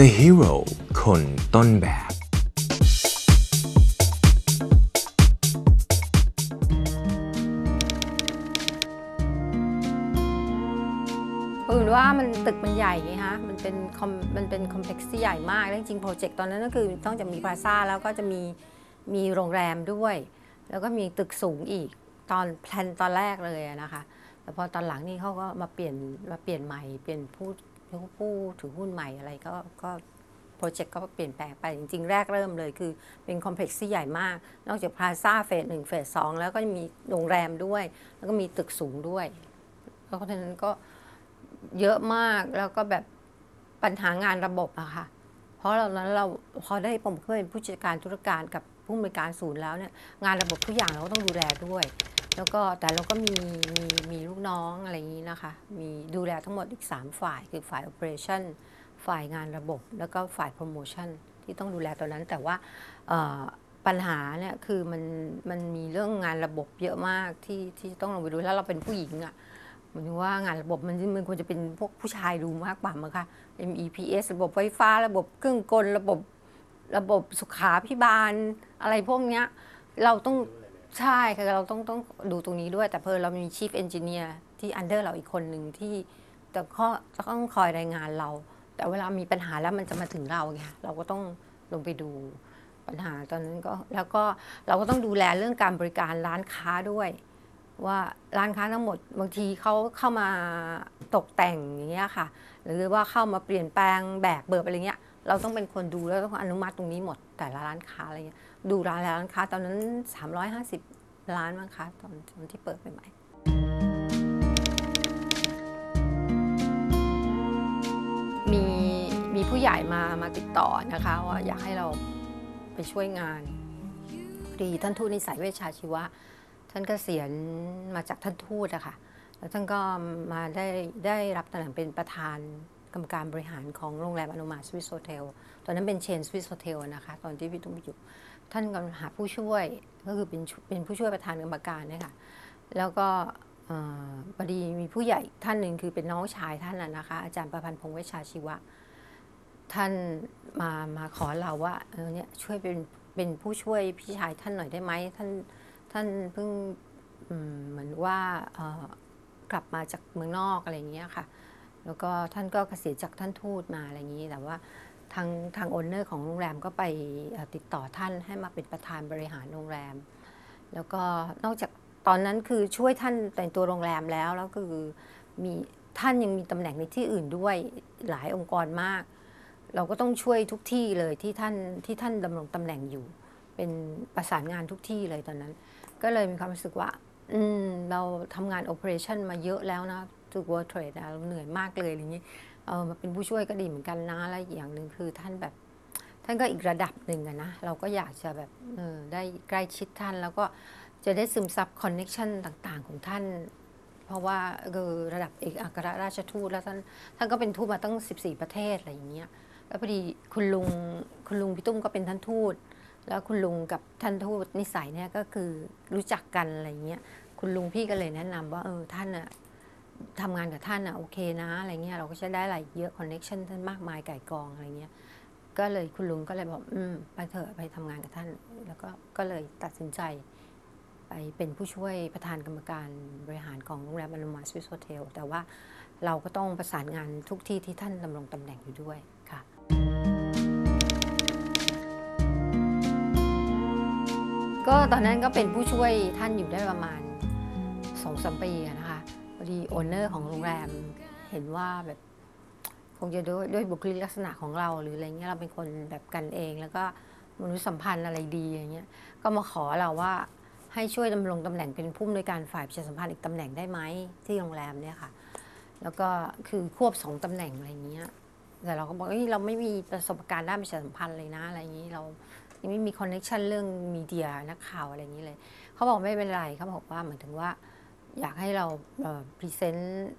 The Hero คนต้นแบบคือว่ามันตึกมันใหญ่ไงฮะ มันเป็นคอมมันเป็นคอมเพล็กซ์ที่ใหญ่มากแล้วจริงๆโปรเจกต์ตอนนั้นก็คือต้องจะมีพลาซ่าแล้วก็จะมีมีโรงแรมด้วย แล้วก็มีตึกสูงอีกตอนแพลนตอนแรกเลยนะคะ แต่พอตอนหลังนี่เขาก็มาเปลี่ยนมาเปลี่ยนใหม่เปลี่ยนผู้ ผู้ถือหุ้นใหม่อะไรก็ก็โปรเจกต์ก็เปลี่ยนแปลงไปจริงๆ แรกเริ่มเลยคือเป็นคอมเพล็กซ์ที่ใหญ่มาก นอกจากพลาซ่าเฟสหนึ่งเฟสสองแล้วก็มีโรงแรมด้วย แล้วก็มีตึกสูงด้วยแล้วก็ฉะนั้นก็เยอะมากแล้วก็แบบปัญหางานระบบอะค่ะ เพราะเรานั้นเราพอได้ผมเคยเป็นผู้จัดการธุรการกับผู้อำนวยการศูนย์แล้วเนี่ยงานระบบทุกอย่างเราก็ต้องดูแลด้วย แล้วก็แต่เราก็มีมีมีลูกน้องอะไรอย่างนี้นะคะ มีดูแลทั้งหมดอีก 3 ฝ่ายคือฝ่าย operation ฝ่ายงานระบบ แล้วก็ฝ่าย promotion ที่ต้องดูแลตอนนั้น แต่ว่าปัญหาเนี่ยคือมันมันมีเรื่องงานระบบเยอะมากที่ที่ต้องลงไปดูแล้วเราเป็นผู้หญิงอะหมายถึงว่างานระบบมันมันควรจะเป็นพวกผู้ชายดูมากกว่ามั้งคะ MEPS ระบบไฟฟ้า ระบบเครื่องกล ระบบระบบสุขาพิบาลอะไรพวกเนี้ย เราต้อง ใช่ค่ะเราต้องต้องดูตรงนี้ด้วย แต่เพอเรามี Chief Engineer ที่ under เราอีกคนหนึ่งที่แต่ก็ต้องคอยรายงานเรา แต่เวลามีปัญหาแล้วมันจะมาถึงเราไงเราก็ต้องลงไปดูปัญหาตอนนั้นก็แล้วก็เราก็ต้องดูแลเรื่องการบริการร้านค้าด้วย ว่าร้านค้าทั้งหมดบางทีเขาเข้ามาตกแต่งอย่างเงี้ยค่ะ หรือว่าเข้ามาเปลี่ยนแปลงแบกเบิกอะไรเงี้ย เราต้องเป็นคนดูแล้วต้องอนุมัติตรงนี้หมดแต่ละร้านค้าอะไรเงี้ยดูร้านร้านค้าตอนนั้น 350 ล้านมั้งคะตอนตอนที่เปิดใหม่ๆมีมีผู้ใหญ่มามาติดต่อนะคะว่าอยากให้เราไปช่วยงานดีท่านทูตในสัยเวชชาชีวะ ท่านเกษียณมาจากท่านทูตอะค่ะแล้วท่านก็มาได้ได้รับตำแหน่งเป็นประธาน กรรมการบริหารของโรงแรมอนุมาสวิสโฮเทล ตอนนั้นเป็นเชนสวิสโฮเทลนะคะ ตอนที่พี่ตุ้มอยู่ ท่านก็หาผู้ช่วยก็คือเป็นเป็นผู้ช่วยประธานกรรมการเนี่ยค่ะ แล้วก็เอ่อพอดีมีผู้ใหญ่ท่านหนึ่งคือเป็นน้องชายท่านน่ะนะคะ อาจารย์ประพันธ์พงษ์เวชชาชีวะ ท่านมามาขอเราว่าเออเนี่ยช่วยเป็นเป็นผู้ช่วยพี่ชายท่านหน่อยได้ไหมท่านท่านเพิ่งเหมือนว่ากลับมาจากเมืองนอกอะไรอย่างเงี้ยค่ะ แล้วก็ท่านก็เกษียณจากท่านทูตมาอะไรอย่างนี้แต่ว่าทางทางโอนเนอร์ของโรงแรมก็ไปติดต่อท่านให้มาเป็นประธานบริหารโรงแรม แล้วก็นอกจากตอนนั้นคือช่วยท่านแต่งตัวโรงแรมแล้วแล้วคือมีท่านยังมีตำแหน่งในที่อื่นด้วยหลายองค์กรมาก เราก็ต้องช่วยทุกที่เลยที่ท่านที่ท่านดำรงตำแหน่งอยู่ เป็นประสานงานทุกที่เลยตอนนั้น ก็เลยมีความรู้สึกว่า อืมเราทำงานโอ e r a t i o n มาเยอะแล้วนะ ทุก World Trade เราเหนื่อยมากเลยอย่างนี้เออมาเป็นผู้ช่วยก็ดีเหมือนกันนะแล้วอย่างหนึ่งคือท่านแบบ ท่านก็อีกระดับหนึ่งอะนะ เราก็อยากจะแบบออได้ใกล้ชิดท่านแล้วก็จะได้ซึมซับคอนเน็ชันต่างๆ ของท่าน เพราะว่าคือระดับเอกอัครราชทูตแล้วท่านท่านก็เป็นทูตมาตั้ง 14 ประเทศอะไรอย่างเงี้ยแล้วพอดีคุณลุงคุณลุงพี่ตุ้มก็เป็นท่านทูตแล้วคุณลุงกับท่านทูตนิสัยเนี่ยก็คือรู้จักกันอะไรเงี้ย คุณลุงพี่ก็เลยแนะนำว่าเออท่านอะ ทำงานกับท่านอะโอเคนะอะไรเงี้ยเราก็จะได้อะไรเยอะคอนเน็ชันท่านมากมายไก่กองอะไรเงี้ยก็เลยคุณลุงก็เลยบอกอืมไปเถอะไปทำงานกับท่าน แล้วก็ก็เลยตัดสินใจ ไปเป็นผู้ช่วยประธานกรรมการบริหารของโรงแรมอนุมาสวิสโฮเทลแต่ว่าเราก็ต้องประสานงานทุกที่ที่ท่านดำรงตำแหน่งอยู่ด้วยค่ะก็ตอนนั้นก็เป็นผู้ช่วยท่านอยู่ได้ประมาณสองสามปีนะ ดีโอนเนอร์ของโรงแรมเห็นว่าแบบคงจะด้วยด้วยบุคลิกลักษณะของเราหรืออะไรเงี้ยเราเป็นคนแบบกันเอง แล้วก็มนุษยสัมพันธ์อะไรดีอย่างเงี้ยก็มาขอเราว่าให้ช่วยดำรงตำแหน่งเป็นผู้อำนวยการฝ่ายประชาสัมพันธ์อีกตำแหน่งได้ไหมที่โรงแรมเนี่ยค่ะ แล้วก็คือควบสองตำแหน่งอะไรเงี้ยแต่เราก็บอกเอ้ยเราไม่มีประสบการณ์ด้านประชาสัมพันธ์เลยนะอะไรอย่างนี้เรายังไม่มีคอนเน็ชันเรื่องมีเดียนักข่าวอะไรอย่างนี้เลยเขาบอกไม่เป็นไรเขาบอกว่าเหมือนถึงว่า อยากให้เราพรีเซนต์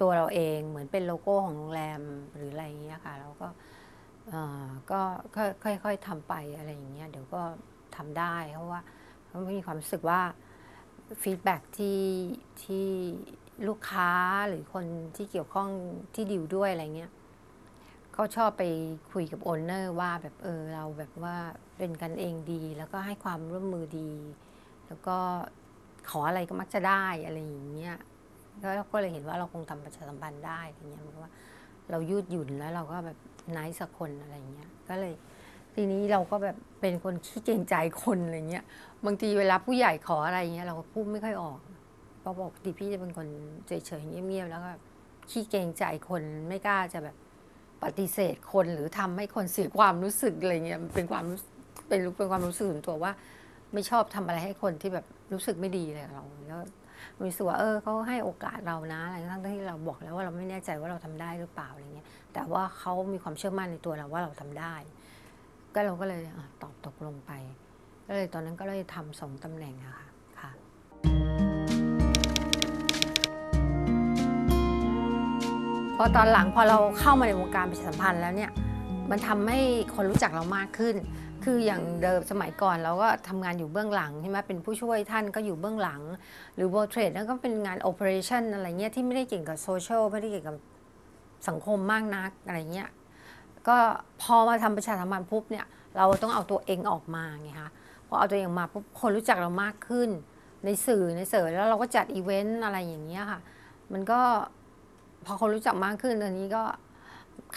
ตัวเราเองเหมือนเป็นโลโก้ของโรงแรมหรืออะไรอย่างเงี้ยค่ะแล้วก็ก็ค่อยๆทำไปอะไรอย่างเงี้ยเดี๋ยวก็ทำได้เพราะว่าเขามีความรู้สึกว่าฟีดแบ็ที่ที่ลูกค้าหรือคนที่เกี่ยวข้องที่ดิวด้วยอะไรเงี้ยก็ชอบไปคุยกับโอนเนอร์ว่าแบบเออเราแบบว่าเป็นกันเองดี แล้วก็ให้ความร่วมมือดี แล้วก็ ขออะไรก็มักจะได้อะไรอย่างเงี้ยแล้วก็เลยเห็นว่าเราคงทำประชาสัมพันธ์ได้อย่างเงี้ยเพราะว่า เรายืดหยุ่นแล้วเราก็แบบนายสักคนอะไรเงี้ย ก็เลย ทีนี้เราก็แบบเป็นคนขี้เกรงใจคนอะไรเงี้ย บางทีเวลาผู้ใหญ่ขออะไรเงี้ยเราก็พูดไม่ค่อยออก เพราะปกติพี่จะเป็นคนเฉยๆเงียบๆแล้วก็ขี้เกรงใจคนไม่กล้าจะแบบปฏิเสธคนหรือทำให้คนเสียความรู้สึกอะไรเงี้ยเป็นความเป็นเป็นความรู้สึกส่วนตัวว่า ไม่ชอบทำอะไรให้คนที่แบบรู้สึกไม่ดีเลยเราแล้วรู้สึกว่าเออเขาให้โอกาสเรานะอะไรทั้งที่เราบอกแล้วว่าเราไม่แน่ใจว่าเราทำได้หรือเปล่าอะไรเงี้ย แต่ว่าเขามีความเชื่อมั่นในตัวเราว่าเราทำได้ ก็เราก็เลยอตอบตกลงไป ก็เลยตอนนั้นก็เลยทำสองตำแหน่งอะค่ะค่ะพอตอนหลังพอเราเข้ามาในวงการประชาสัมพันธ์แล้วเนี่ยมันทำให้คนรู้จักเรามากขึ้น คืออย่างเดิมสมัยก่อนเราก็ทำงานอยู่เบื้องหลังใช่ไหมเป็นผู้ช่วยท่านก็อยู่เบื้องหลัง หรือ World Trade นั่นก็เป็นงาน Operation อะไรเงี้ยที่ไม่ได้เกี่ยวกับโซเชียลไม่ได้เกี่ยวกับสังคมมากนักอะไรเงี้ยก็พอมาทำประชาสัมพันธ์ปุ๊บเนี่ยเราต้องเอาตัวเองออกมาไงคะพอเอาตัวเองมาปุ๊บคนรู้จักเรามากขึ้น ในสื่อในเสิร์แล้วเราก็จัดอีเวนต์อะไรอย่างเงี้ยค่ะ มันก็พอคนรู้จักมากขึ้นตอนนี้ก็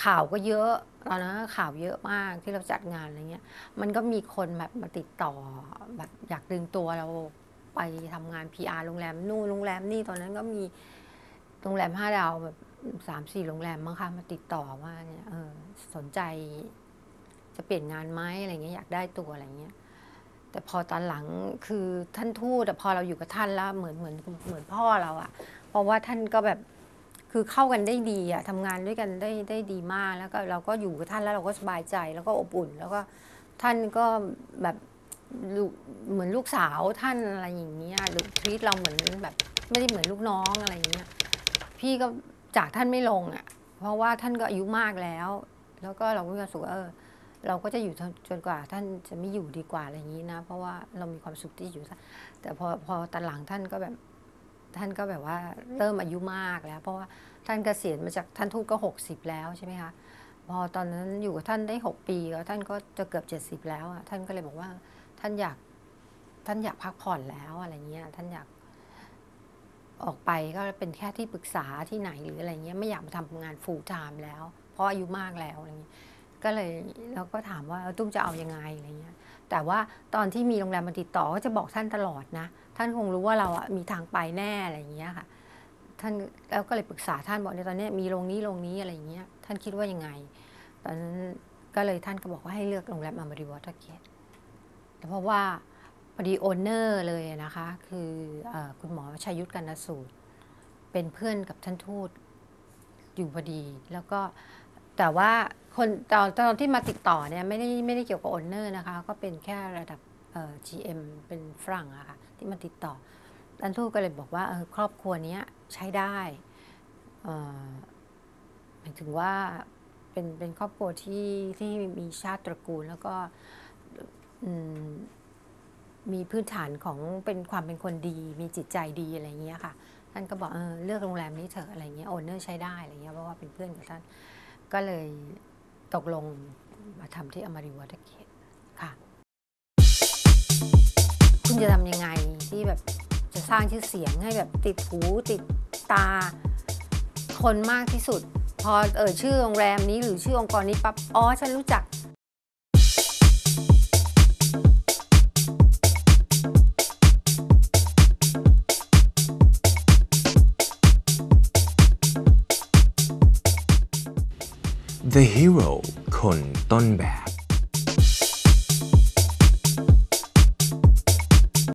ข่าวก็เยอะตอนนั้นข่าวเยอะมากที่เราจัดงานอะไรเงี้ย มันก็มีคนแบบมาติดต่อแบบอยากดึงตัวเราไปทำงาน PR โรงแรมนู่นโรงแรมนี่ตอนนั้นก็มีโรงแรมห้าดาวแบบสามสี่โรงแรมมั้งคะมาติดต่อว่าเนี่ยเออสนใจจะเปลี่ยนงานไหมอะไรเงี้ยอยากได้ตัวอะไรเงี้ยแต่พอตอนหลังคือท่านทูตแต่พอเราอยู่กับท่านแล้วเหมือนเหมือนเหมือนพ่อเราอะเพราะว่าท่านก็แบบ คือเข้ากันได้ดีอะทำงานด้วยกันได้ได้ดีมากแล้วก็เราก็อยู่กับท่านแล้วเราก็สบายใจแล้วก็อบอุ่น แล้วก็ท่านก็แบบเหมือนลูกสาวท่านอะไรอย่างเงี้ยหรือทีตเราเหมือนแบบไม่ได้เหมือนลูกน้องอะไรอย่างเงี้ยพี่ก็จากท่านไม่ลงอะเพราะว่าท่านก็อายุมากแล้ว แล้วก็เราก็มีความสุขเออ เราก็จะอยู่จนกว่าท่านจะไม่อยู่ดีกว่าอะไรอย่างนี้นะ เพราะว่าเรามีความสุขที่อยู่แต่พอพอตอนหลังท่านก็แบบ ท่านก็แบบว่าเริ่มอายุมากแล้ว เพราะว่าท่านเกษียณมาจากท่านทูตก็ 60 แล้วใช่ไหมคะพอตอนนั้นอยู่กับท่านได้ 6 ปีแล้วท่านก็จะเกือบ 70 แล้วอะท่านก็เลยบอกว่าท่านอยากท่านอยากพักผ่อนแล้วอะไรเงี้ยท่านอยากออกไปก็เป็นแค่ที่ปรึกษาที่ไหนหรืออะไรเงี้ยไม่อยากมาทำงานฟูลไทม์แล้ว เพราะอายุมากแล้วอะไรเงี้ยก็เลยเราก็ถามว่าตุ้มจะเอายังไงอะไรเงี้ย แต่ว่าตอนที่มีโรงแรมมาติดต่อก็จะบอกท่านตลอดนะ ท่านคงรู้ว่าเราอะมีทางไปแน่อะไรอย่างเงี้ยค่ะ ท่านแล้วก็เลยปรึกษาท่านบอกในตอนนี้มีโรงนี้โรงนี้อะไรอย่างเงี้ย ท่านคิดว่ายังไง ตอนนั้นก็เลยท่านก็บอกว่าให้เลือกโรงแรมอมริวอเตอร์เกตแต่เพราะว่าพอดีโอนเนอร์เลยนะคะ คืออคุณหมอชัยยุทธกันสูตร เป็นเพื่อนกับท่านทูตอยู่พอดี แล้วก็ แต่ว่าคนตอนตอนที่มาติดต่อเนี่ยไม่ได้ไม่ได้เกี่ยวกับโอนเนอร์นะคะ ก็เป็นแค่ระดับเอ่อ GM เป็นฝรั่งอะค่ะที่มาติดต่อท่านทูก็เลยบอกว่าครอบครัวนี้ใช้ได้หมายถึงว่าเป็นเป็นครอบครัวที่ที่มีชาติตระกูลแล้วก็มีพื้นฐานของเป็นความเป็นคนดี มีจิตใจดีอะไรเงี้ยค่ะท่านก็บอกเออเลือกโรงแรมนี้เถอะอะไรเงี้ยโอนเนอร์ใช้ได้อะไรเงี้ยเพราะว่าเป็นเพื่อนกับท่าน ก็เลยตกลงมาทำที่อมริวอเตอร์เกตค่ะ คุณจะทำยังไงที่แบบจะสร้างชื่อเสียงให้แบบติดหูติดตา คนมากที่สุด พอเออชื่อโรงแรมนี้หรือชื่อองค์กรนี้ปั๊บอ๋อฉันรู้จัก คนต้นแบบ